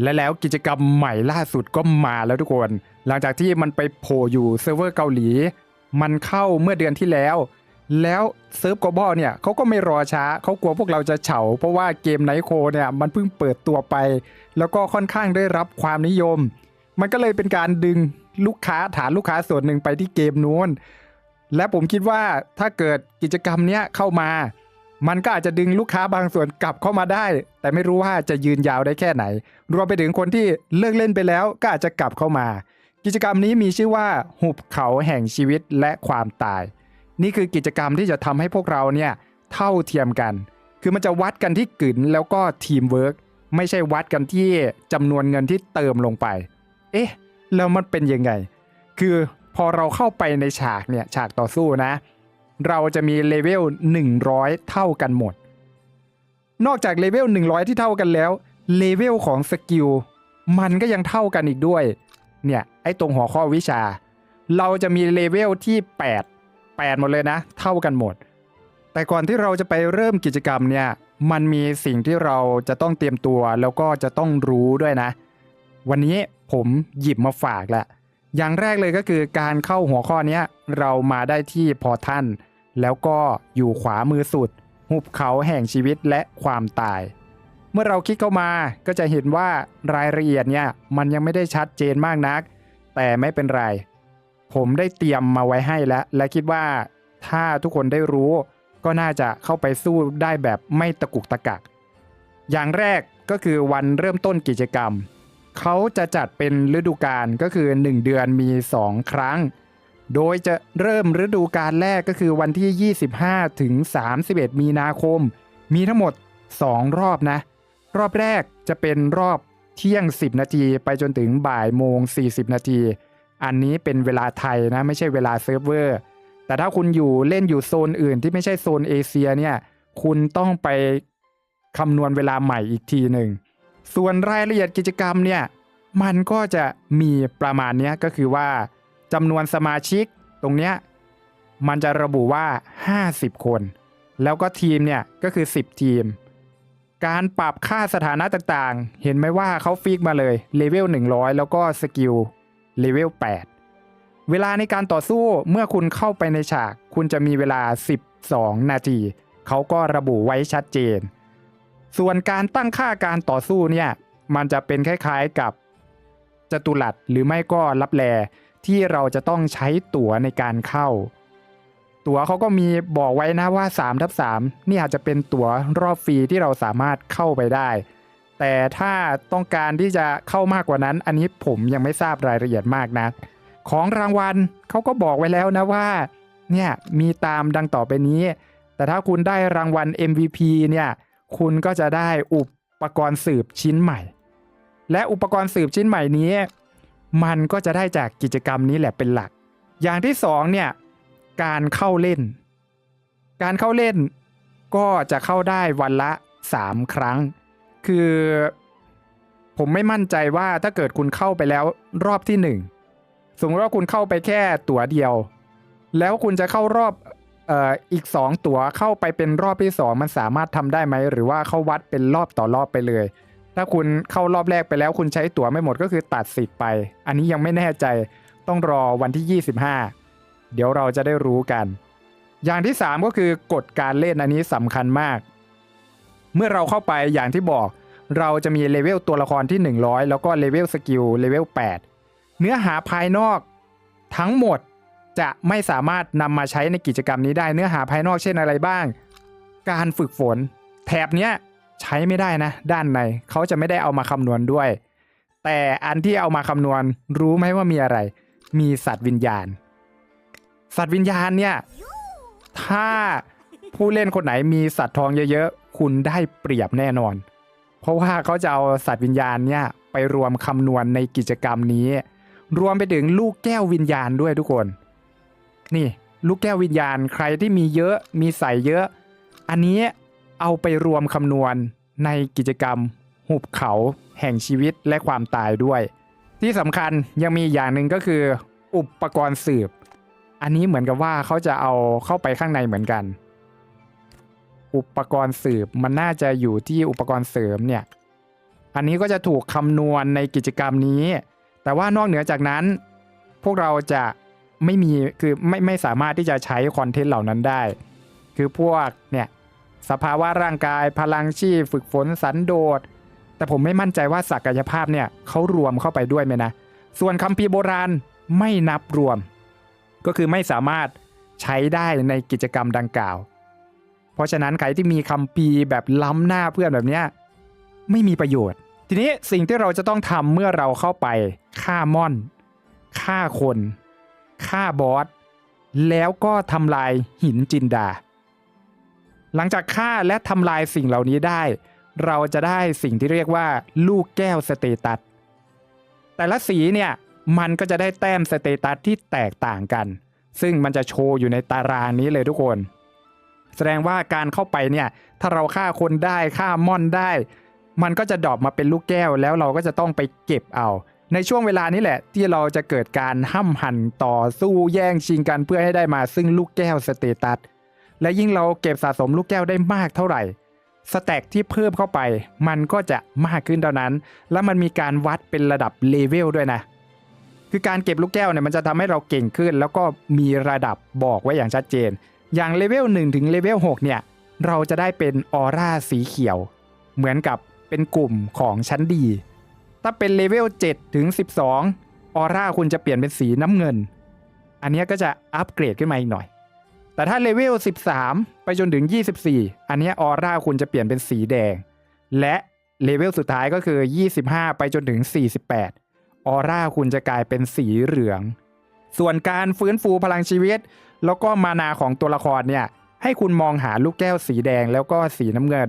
และแล้วกิจกรรมใหม่ล่าสุดก็มาแล้วทุกคน หลังจากที่มันไปโผล่อยู่เซิร์ฟเวอร์เกาหลี มันเข้าเมื่อเดือนที่แล้ว แล้วเซิร์ฟกบอเนี่ยเขาก็ไม่รอช้าเขากลัวพวกเราจะเฉา เพราะว่าเกมไนโคเนี่ยมันเพิ่งเปิดตัวไป แล้วก็ค่อนข้างได้รับความนิยม มันก็เลยเป็นการดึงลูกค้าฐานลูกค้าส่วนหนึ่งไปที่เกมนู้น และผมคิดว่าถ้าเกิดกิจกรรมเนี้ยเข้ามา มันก็อาจจะดึงลูกค้าบางส่วนกลับเข้ามาได้ แต่ไม่รู้ว่าจะยืนยาวได้แค่ไหน รวมไปถึงคนที่เลิกเล่นไปแล้วก็อาจจะกลับเข้ามา กิจกรรมนี้มีชื่อว่า หุบเขาแห่งชีวิตและความตาย นี่คือกิจกรรมที่จะทำให้พวกเราเนี่ยเท่าเทียมกัน คือมันจะวัดกันที่กลืนแล้วก็ทีมเวิร์กไม่ใช่วัดกันที่จำนวนเงินที่เติมลงไป เอ๊ะ แล้วมันเป็นยังไง คือพอเราเข้าไปในฉากเนี่ยฉากต่อสู้นะ เราจะมีเลเวล100 เท่ากันหมด นอกจากเลเวล100 ที่เท่ากันแล้วเลเวลของสกิลมันก็ยังเท่ากันอีกด้วย เนี่ยไอ้ตรงหัวข้อวิชา เราจะมีเลเวลที่ 8 8 หมดเลยนะ เท่ากันหมด แต่ก่อนที่เราจะไปเริ่มกิจกรรมเนี่ยมันมีสิ่งที่เราจะต้องเตรียมตัวแล้วก็จะต้องรู้ด้วยนะ วันนี้ผมหยิบมาฝากแหละอย่างแรกเลยก็คือการเข้าหัวข้อนี้เรามาได้ที่พอท่าน แล้วก็อยู่ขวามือสุด หุบเขาแห่งชีวิตและความตาย เมื่อเราคลิกเข้ามาก็จะเห็นว่ารายละเอียดเนี่ยมันยังไม่ได้ชัดเจนมากนัก แต่ไม่เป็นไร ผมได้เตรียมมาไว้ให้แล้ว และคิดว่าถ้าทุกคนได้รู้ ก็น่าจะเข้าไปสู้ได้แบบไม่ตะกุกตะกัก อย่างแรกก็คือวันเริ่มต้นกิจกรรม เขาจะจัดเป็นฤดูกาลก็คือ 1 เดือนมี 2 ครั้ง โดยจะเริ่มฤดูกาลแรกก็คือวันที่ 25 ถึง 31 มีนาคม มีทั้งหมด 2 รอบนะ รอบแรกจะเป็นรอบเที่ยง 10 นาทีไปจนถึงบ่ายโมง 40 นาที อันนี้เป็นเวลาไทยนะ ไม่ใช่เวลาเซิร์ฟเวอร์ แต่ถ้าคุณอยู่เล่นอยู่โซนอื่นที่ไม่ใช่โซนเอเชียเนี่ย คุณต้องไปคำนวณเวลาใหม่อีกทีหนึ่ง ส่วนรายละเอียดกิจกรรมเนี่ย มันก็จะมีประมาณนี้ก็คือว่า จำนวนสมาชิกตรงเนี้ยมันจะระบุว่า 50 คน แล้วก็ทีมเนี่ยก็คือ 10 ทีม การปรับค่าสถานะต่างๆ เห็นไหมว่าเขาฟิกมาเลยเลเวล100 แล้วก็สกิลเลเวล8 เวลาในการต่อสู้เมื่อคุณเข้าไปในฉาก คุณจะมีเวลา 12 นาทีเขาก็ระบุไว้ชัดเจน ส่วนการตั้งค่าการต่อสู้เนี่ยมันจะเป็นคล้ายๆกับจตุรัสหรือไม่ก็ลับแล ที่เราจะต้องใช้ตั๋วในการเข้า ตั๋วเขาก็มีบอกไว้นะว่า3ทับ3นี่อาจจะเป็นตั๋วรอบฟรีที่เราสามารถเข้าไปได้ แต่ถ้าต้องการที่จะเข้ามากกว่านั้น อันนี้ผมยังไม่ทราบรายละเอียดมากนะ ของรางวัลเขาก็บอกไว้แล้วนะว่า เนี่ยมีตามดังต่อไปนี้ แต่ถ้าคุณได้รางวัล MVP เนี่ย คุณก็จะได้อุปกรณ์สืบชิ้นใหม่ และอุปกรณ์สืบชิ้นใหม่นี้ มันก็จะได้จากกิจกรรมนี้แหละเป็นหลัก อย่างที่สองเนี่ยการเข้าเล่น การเข้าเล่นก็จะเข้าได้วันละ 3 ครั้ง คือผมไม่มั่นใจว่าถ้าเกิดคุณเข้าไปแล้วรอบที่หนึ่งสมมติว่าคุณเข้าไปแค่ตั๋วเดียว แล้วคุณจะเข้ารอบเอ่ออีก 2 ตั๋วเข้าไปเป็นรอบที่ 2 มันสามารถทำได้ไหม หรือว่าเข้าวัดเป็นรอบต่อรอบไปเลย ถ้าคุณเข้ารอบแรกไปแล้ว คุณใช้ตั๋วไม่หมดก็คือตัดสิทธิ์ไป อันนี้ยังไม่แน่ใจต้องรอวันที่ 25 เดี๋ยวเราจะได้รู้กัน อย่างที่ 3 ก็คือกฎการเล่นอันนี้สำคัญมาก เมื่อเราเข้าไปอย่างที่บอก เราจะมีเลเวลตัวละครที่ 100 แล้วก็เลเวลสกิลเลเวล8เนื้อหาภายนอกทั้งหมดจะไม่สามารถนำมาใช้ในกิจกรรมนี้ได้เนื้อหาภายนอกเช่นอะไรบ้าง การฝึกฝน แถบเนี้ย ใช้ไม่ได้นะ ด้านในเขาจะไม่ได้เอามาคำนวณด้วย แต่อันที่เอามาคำนวณรู้ไหมว่ามีอะไร มีสัตว์วิญญาณ สัตว์วิญญาณเนี่ยถ้าผู้เล่นคนไหนมีสัตว์ทองเยอะๆ คุณได้เปรียบแน่นอน เพราะว่าเขาจะเอาสัตว์วิญญาณเนี่ยไปรวมคำนวณในกิจกรรมนี้ รวมไปถึงลูกแก้ววิญญาณด้วยทุกคน นี่ ลูกแก้ววิญญาณใครที่มีเยอะมีใส่เยอะ อันนี้ เอาไปรวมคำนวณในกิจกรรมหุบเขาแห่งชีวิตและความตายด้วย ที่สำคัญยังมีอย่างหนึ่งก็คือ อุปกรณ์สืบ อันนี้เหมือนกับว่าเขาจะเอาเข้าไปข้างในเหมือนกัน อุปกรณ์สืบมันน่าจะอยู่ที่อุปกรณ์เสริมเนี่ยอันนี้ก็จะถูกคำนวณในกิจกรรมนี้ แต่ว่านอกเหนือจากนั้น พวกเราจะไม่มีคือไม่ไม่สามารถที่จะใช้คอนเทนต์เหล่านั้นได้ คือพวกเนี่ย สภาวะร่างกาย พลังชีพ ฝึกฝนสันโดษ แต่ผมไม่มั่นใจว่าศักยภาพเนี่ยเขารวมเข้าไปด้วยไหมนะ ส่วนคัมภีร์โบราณไม่นับรวม ก็คือไม่สามารถใช้ได้ในกิจกรรมดังกล่าว เพราะฉะนั้นใครที่มีคัมภีร์แบบล้ำหน้าเพื่อนแบบเนี้ยไม่มีประโยชน์ ทีนี้สิ่งที่เราจะต้องทำเมื่อเราเข้าไปฆ่าม่อนฆ่าคนฆ่าบอสแล้วก็ทำลายหินจินดา หลังจากฆ่าและทำลายสิ่งเหล่านี้ได้ เราจะได้สิ่งที่เรียกว่า ลูกแก้วสเตตัส แต่ละสีเนี่ยมันก็จะได้แต้มสเตตัสที่แตกต่างกัน ซึ่งมันจะโชว์อยู่ในตารางนี้เลยทุกคน แสดงว่าการเข้าไปเนี่ยถ้าเราฆ่าคนได้ฆ่าม่อนได้ มันก็จะดรอปมาเป็นลูกแก้วแล้วเราก็จะต้องไปเก็บเอา ในช่วงเวลานี้แหละ ที่เราจะเกิดการห้ำหั่นต่อสู้แย่งชิงกันเพื่อให้ได้มาซึ่งลูกแก้วสเตตัส และยิ่งเราเก็บสะสมลูกแก้วได้มากเท่าไหร่สแต็กที่เพิ่มเข้าไป มันก็จะมากขึ้นเท่านั้น แล้วมันมีการวัดเป็นระดับเลเวลด้วยนะ คือการเก็บลูกแก้วเนี่ยมันจะทำให้เราเก่งขึ้น แล้วก็มีระดับบอกไว้อย่างชัดเจน อย่างเลเวล1ถึงเลเวล6เนี่ย เราจะได้เป็นออร่าสีเขียว เหมือนกับเป็นกลุ่มของชั้นดี ถ้าเป็นเลเวล7ถึง12 ออร่าคุณจะเปลี่ยนเป็นสีน้ำเงิน อันนี้ก็จะอัปเกรดขึ้นมาอีกหน่อย แต่ถ้าเลเวล 13 ไปจนถึง 24 อันนี้ออร่าคุณจะเปลี่ยนเป็นสีแดง และเลเวลสุดท้ายก็คือ 25 ไปจนถึง 48 ออร่าคุณจะกลายเป็นสีเหลือง ส่วนการฟื้นฟูพลังชีวิต แล้วก็มานาของตัวละครเนี่ยให้คุณมองหาลูกแก้วสีแดงแล้วก็สีน้ำเงิน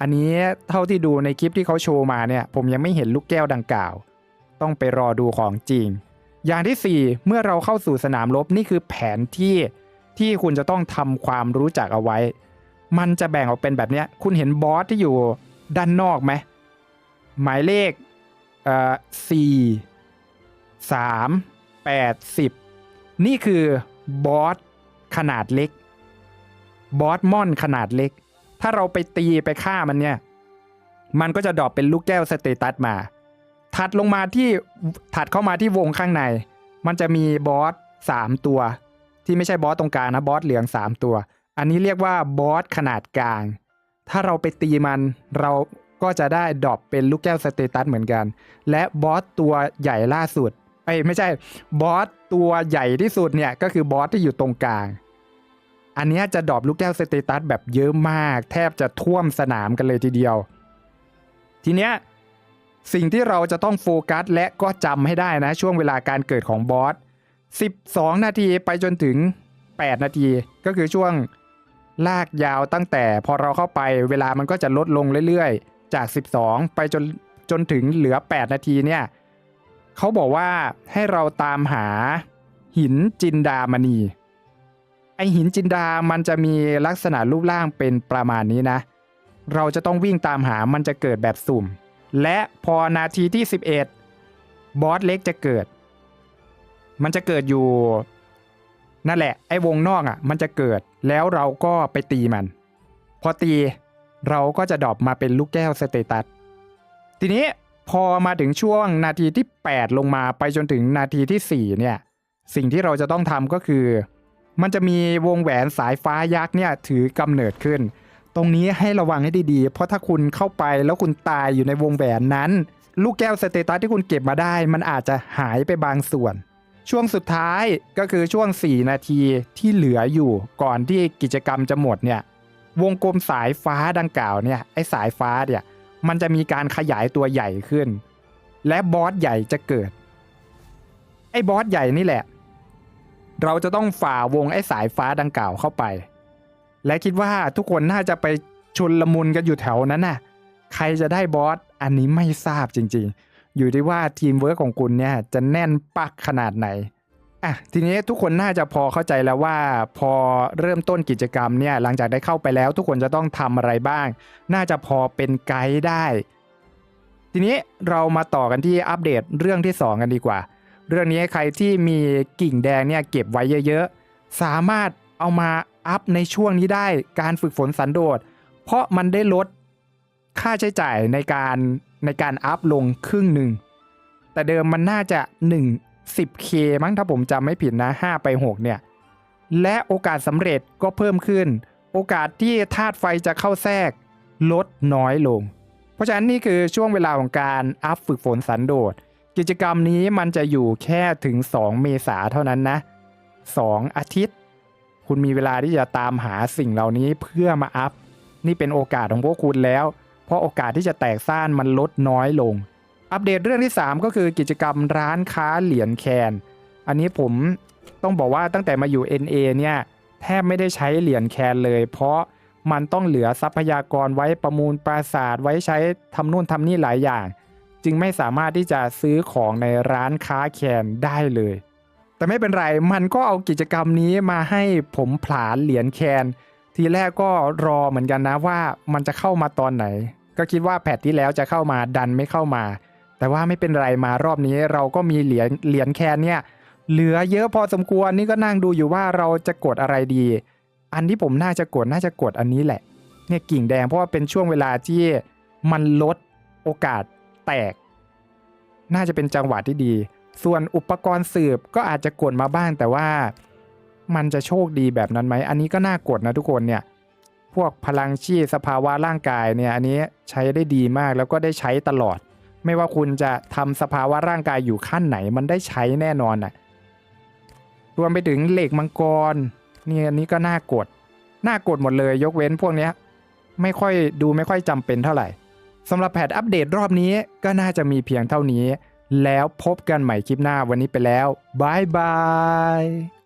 อันนี้เท่าที่ดูในคลิปที่เขาโชว์มาเนี่ยผมยังไม่เห็นลูกแก้วดังกล่าว ต้องไปรอดูของจริง อย่างที่ 4 เมื่อเราเข้าสู่สนามรบนี่คือแผนที่ ที่คุณจะต้องทำความรู้จักเอาไว้ มันจะแบ่งออกเป็นแบบนี้คุณเห็นบอสที่อยู่ด้านนอกไหมหมายเลขเอ่อสี่สามแปดสิบนี่คือบอสขนาดเล็ก บอสมอนขนาดเล็ก ถ้าเราไปตีไปฆ่ามันเนี่ย มันก็จะดรอปเป็นลูกแก้วสเตตัสมา ถัดลงมาที่ถัดเข้ามาที่วงข้างใน มันจะมีบอสสามตัว ที่ไม่ใช่บอสตรงกลางนะบอสเหลืองสามตัว อันนี้เรียกว่าบอสขนาดกลาง ถ้าเราไปตีมันเราก็จะได้ดรอปเป็นลูกแก้วสเตตัสเหมือนกัน และบอสตัวใหญ่ล่าสุดเอ้ไม่ใช่บอสตัวใหญ่ที่สุดเนี่ยก็คือบอสที่อยู่ตรงกลาง อันนี้จะดรอปลูกแก้วสเตตัสแบบเยอะมาก แทบจะท่วมสนามกันเลยทีเดียว ทีเนี้ยสิ่งที่เราจะต้องโฟกัสและก็จำให้ได้นะช่วงเวลาการเกิดของบอส 12 นาทีไปจนถึง 8 นาที ก็คือช่วงลากยาวตั้งแต่พอเราเข้าไปเวลามันก็จะลดลงเรื่อยๆ จาก 12 ไปจนจนถึงเหลือ 8 นาทีเนี่ยเขาบอกว่าให้เราตามหาหินจินดามณี ไอหินจินดามันจะมีลักษณะรูปร่างเป็นประมาณนี้นะ เราจะต้องวิ่งตามหามันจะเกิดแบบสุ่ม และพอนาทีที่ 11 บอสเล็กจะเกิด มันจะเกิดอยู่ นั่นแหละ ไอ้วงนอกอะ มันจะเกิดแล้วเราก็ไปตีมัน พอตีเราก็จะดรอปมาเป็นลูกแก้วสเตตัสทีนี้พอมาถึงช่วงนาทีที่ 8 ลงมาไปจนถึงนาทีที่ 4 เนี่ย สิ่งที่เราจะต้องทำก็คือ มันจะมีวงแหวนสายฟ้ายักษ์เนี่ยถือกำเนิดขึ้น ตรงนี้ให้ระวังให้ดีๆ เพราะถ้าคุณเข้าไปแล้วคุณตายอยู่ในวงแหวนนั้น ลูกแก้วสเตตัสที่คุณเก็บมาได้ มันอาจจะหายไปบางส่วน ช่วงสุดท้ายก็คือช่วง 4 นาทีที่เหลืออยู่ก่อนที่กิจกรรมจะหมดเนี่ยวงกลมสายฟ้าดังกล่าวเนี่ยไอ้สายฟ้าเนี่ยมันจะมีการขยายตัวใหญ่ขึ้น และบอสใหญ่จะเกิด ไอ้บอสใหญ่นี่แหละ เราจะต้องฝ่าวงไอ้สายฟ้าดังกล่าวเข้าไป และคิดว่าทุกคนน่าจะไปชุนละมุนกันอยู่แถวนั้นน่ะใครจะได้บอสอันนี้ไม่ทราบจริงๆ อยู่ที่ว่าทีมเวิร์กของคุณเนี่ยจะแน่นปักขนาดไหนอะทีนี้ทุกคนน่าจะพอเข้าใจแล้วว่า พอเริ่มต้นกิจกรรมเนี่ยหลังจากได้เข้าไปแล้ว ทุกคนจะต้องทำอะไรบ้าง น่าจะพอเป็นไกด์ได้ ทีนี้เรามาต่อกันที่อัปเดตเรื่องที่ 2 กันดีกว่า เรื่องนี้ใครที่มีกิ่งแดงเนี่ยเก็บไว้เยอะๆ สามารถเอามาอัพในช่วงนี้ได้การฝึกฝนสันโดษเพราะมันได้ลดค่าใช้จ่ายในการ ในการอัพลงครึ่งหนึ่ง แต่เดิมมันน่าจะ 1 10k มั้งถ้าผมจำไม่ผิดนะ 5 ไป 6 เนี่ย และโอกาสสำเร็จก็เพิ่มขึ้น โอกาสที่ธาตุไฟจะเข้าแทรกลดน้อยลง เพราะฉะนั้นนี่คือช่วงเวลาของการอัพฝึกฝนสันโดษ กิจกรรมนี้มันจะอยู่แค่ถึง 2 เมษาเท่านั้นนะ 2 อาทิตย์ คุณมีเวลาที่จะตามหาสิ่งเหล่านี้เพื่อมาอัพ นี่เป็นโอกาสของพวกคุณแล้ว เพราะโอกาสที่จะแตกซ่านมันลดน้อยลง อัปเดตเรื่องที่ 3 ก็คือกิจกรรมร้านค้าเหรียญแคน อันนี้ผมต้องบอกว่าตั้งแต่มาอยู่ NA เนี่ยแทบไม่ได้ใช้เหรียญแคนเลย เพราะมันต้องเหลือทรัพยากรไว้ประมูลปราสาทไว้ใช้ทำนู่นทำนี่หลายอย่าง จึงไม่สามารถที่จะซื้อของในร้านค้าแคนได้เลย แต่ไม่เป็นไรมันก็เอากิจกรรมนี้มาให้ผมผลาญเหรียญแคน ทีแรกก็รอเหมือนกันนะว่ามันจะเข้ามาตอนไหน ก็คิดว่าแพทที่แล้วจะเข้ามาดันไม่เข้ามา แต่ว่าไม่เป็นไรมารอบนี้เราก็มีเหรียญเหรียญแคนเนี่ยเหลือเยอะพอสมควรนี่ก็นั่งดูอยู่ว่าเราจะกดอะไรดี อันที่ผมน่าจะกดน่าจะกดอันนี้แหละ เนี่ยกิ่งแดงเพราะว่าเป็นช่วงเวลาที่มันลดโอกาสแตก น่าจะเป็นจังหวะที่ดี ส่วนอุปกรณ์สืบก็อาจจะกดมาบ้างแต่ว่ามันจะโชคดีแบบนั้นไหม อันนี้ก็น่ากดนะทุกคนเนี่ย พวกพลังชีพสภาวะร่างกายเนี่ยอันนี้ใช้ได้ดีมากแล้วก็ได้ใช้ตลอด ไม่ว่าคุณจะทำสภาวะร่างกายอยู่ขั้นไหน มันได้ใช้แน่นอนน่ะรวมไปถึงเหล็กมังกรนี่อันนี้ก็น่ากดน่ากดหมดเลยยกเว้นพวกเนี้ยไม่ค่อยดูไม่ค่อยจำเป็นเท่าไหร่สำหรับแพทอัปเดตรอบนี้ก็น่าจะมีเพียงเท่านี้ แล้วพบกันใหม่คลิปหน้าวันนี้ไปแล้วบายบาย